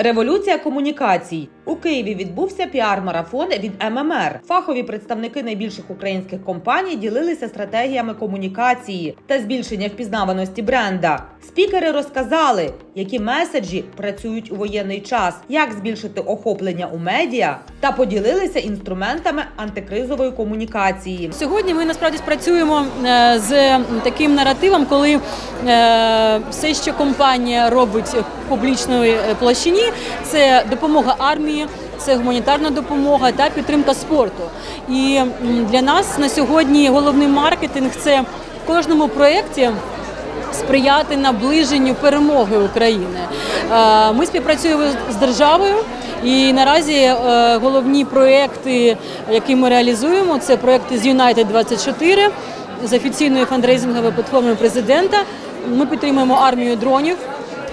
Революція комунікацій у Києві відбувся піар-марафон від ММР. Фахові представники найбільших українських компаній ділилися стратегіями комунікації та збільшення впізнаваності бренда. Спікери розказали, які меседжі працюють у воєнний час, як збільшити охоплення у медіа, та поділилися інструментами антикризової комунікації. Сьогодні ми насправді спрацюємо е, з таким наративом, коли е, все, що компанія робить в публічної е, площині, це допомога армії. Це гуманітарна допомога та підтримка спорту. І для нас на сьогодні головний маркетинг це в кожному проєкті сприяти наближенню перемоги України. Е, Ми співпрацюємо з державою. І наразі е, головні проекти, які ми реалізуємо, це проекти з United 24 з офіційною фандрейзинговою платформою президента. Ми підтримуємо армію дронів,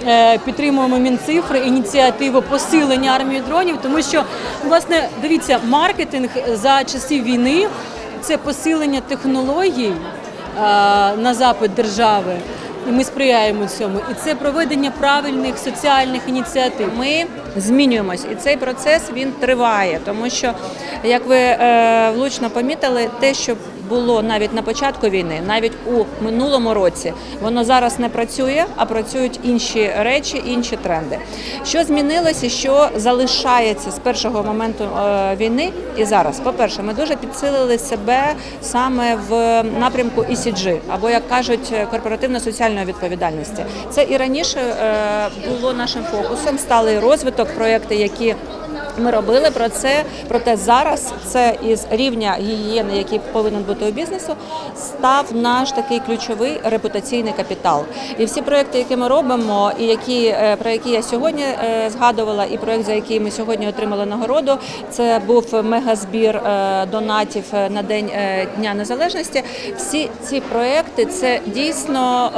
е, підтримуємо Мінцифри, ініціативу посилення армії дронів, тому що власне дивіться, маркетинг за часів війни це посилення технологій на запит держави. І ми сприяємо цьому. І це проведення правильних соціальних ініціатив. Ми змінюємось, і цей процес він триває, тому що, як ви е, влучно помітили, те, що було навіть на початку війни, навіть у минулому році, воно зараз не працює, а працюють інші речі, інші тренди. Що змінилося, що залишається з першого моменту е, війни і зараз? По-перше, ми дуже підсилили себе саме в напрямку ECG, або як кажуть, корпоративно-соціальної відповідальності. Це і раніше е, було нашим фокусом, сталий розвиток, проекти, які ми робили про це, проте зараз це із рівня гігієни, який повинен бути у бізнесу, став наш такий ключовий репутаційний капітал. І всі проекти, які ми робимо, і які е, про які я сьогодні е, згадувала, і проект, за який ми сьогодні отримали нагороду, це був мегазбір е, донатів на день Дня Незалежності. Всі ці проекти це дійсно.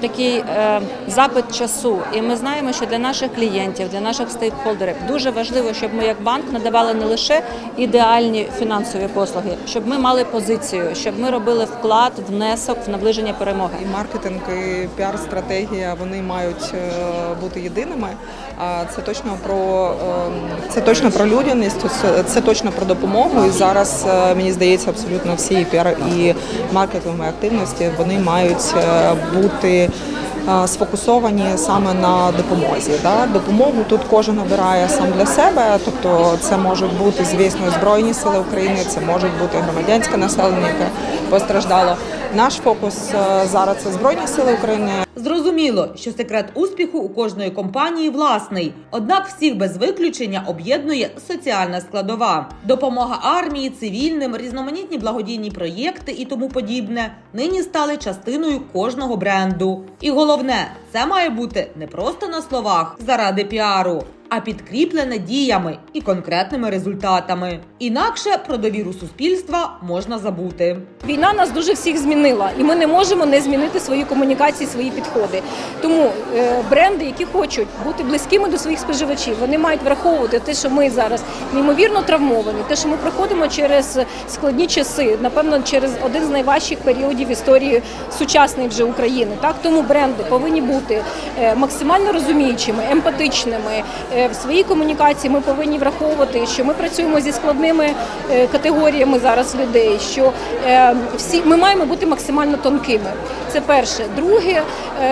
Такий е, запит часу, і ми знаємо, що для наших клієнтів, для наших стейкхолдерів дуже важливо, щоб ми як банк надавали не лише ідеальні фінансові послуги, щоб ми мали позицію, щоб ми робили вклад, внесок в наближення перемоги. І маркетинг, і піар-стратегія вони мають е, бути єдиними. Це точно про е, це точно про людяність, це, точно про допомогу. І зараз е, мені здається, абсолютно всі піар і маркетингові активності вони мають е, бути. е, Сфокусовані саме на допомозі. Да? Допомогу тут кожен обирає сам для себе. Тобто, це можуть бути, звісно, збройні сили України, це можуть бути громадянське населення, яке постраждало. Наш фокус зараз це збройні сили України. Зрозуміло, що секрет успіху у кожної компанії власний. Однак всіх без виключення об'єднує соціальна складова, допомога армії, цивільним, різноманітні благодійні проєкти і тому подібне нині стали частиною кожного бренду. І головне, це має бути не просто на словах заради піару. А підкріплене діями і конкретними результатами. Інакше про довіру суспільства можна забути. Війна нас дуже всіх змінила, і ми не можемо не змінити свої комунікації, свої підходи. Тому е, бренди, які хочуть бути близькими до своїх споживачів, вони мають враховувати те, що ми зараз неймовірно травмовані, те, що ми проходимо через складні часи, напевно, через один з найважчих періодів історії сучасної вже України. Так тому бренди повинні бути е, максимально розуміючими, емпатичними. Е, В своїй комунікації ми повинні враховувати, що ми працюємо зі складними е, категоріями зараз людей. Що е, всі ми маємо бути максимально тонкими. Це перше. Друге,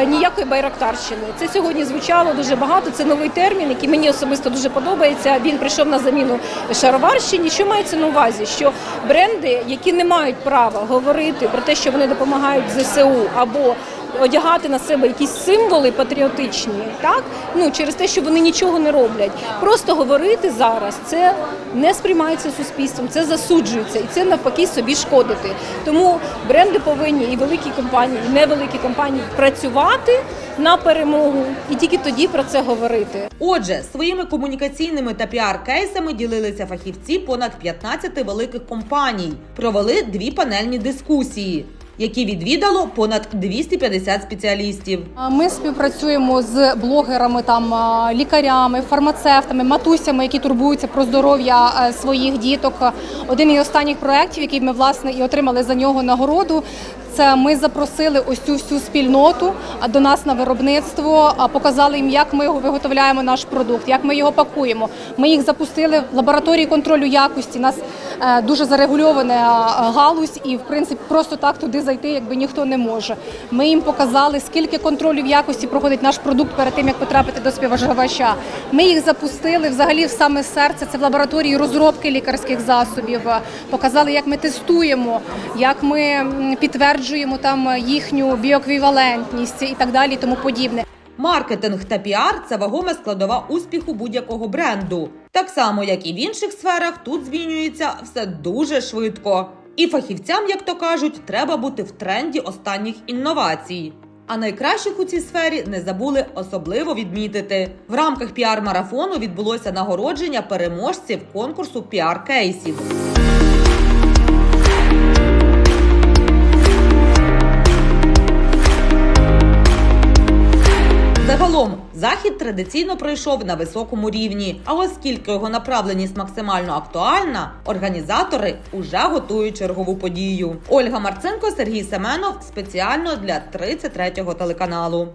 ніякої байрактарщини. Це сьогодні звучало дуже багато. Це новий термін, який мені особисто дуже подобається. Він прийшов на заміну шароварщині. Що мається на увазі? Що бренди, які не мають права говорити про те, що вони допомагають ЗСУ або одягати на себе якісь символи патріотичні, так ну через те, що вони нічого не роблять. Просто говорити зараз це не сприймається суспільством, це засуджується і це навпаки собі шкодити. Тому бренди повинні і великі компанії, і невеликі компанії працювати на перемогу і тільки тоді про це говорити. Отже, своїми комунікаційними та піар-кейсами ділилися фахівці понад 15 великих компаній. Провели дві панельні дискусії, які відвідало понад 250 спеціалістів. Ми співпрацюємо з блогерами, там лікарями, фармацевтами, матусями, які турбуються про здоров'я е, своїх діток. Один із останніх проєктів, який ми власне і отримали за нього нагороду. Це ми запросили ось цю всю спільноту до нас на виробництво, показали їм, як ми його виготовляємо наш продукт, як ми його пакуємо. Ми їх запустили в лабораторії контролю якості. У нас е, дуже зарегульована галузь, і в принципі просто так туди зайти, якби ніхто не може. Ми їм показали, скільки контролів якості проходить наш продукт перед тим, як потрапити до співваживача. Ми їх запустили взагалі в саме серце. Це в лабораторії розробки лікарських засобів. Показали, як ми тестуємо, як ми м, підтверджуємо там їхню біоеквівалентність і так далі, тому подібне. Маркетинг та піар це вагома складова успіху будь-якого бренду. Так само, як і в інших сферах, тут змінюється все дуже швидко. І фахівцям, як то кажуть, треба бути в тренді останніх інновацій. А найкращих у цій сфері не забули особливо відмітити. В рамках піар-марафону відбулося нагородження переможців конкурсу піар-кейсів. Загалом захід традиційно пройшов на високому рівні. А оскільки його направленість максимально актуальна, організатори уже готують чергову подію. Ольга Марценко, Сергій Семенов спеціально для 33-го телеканалу.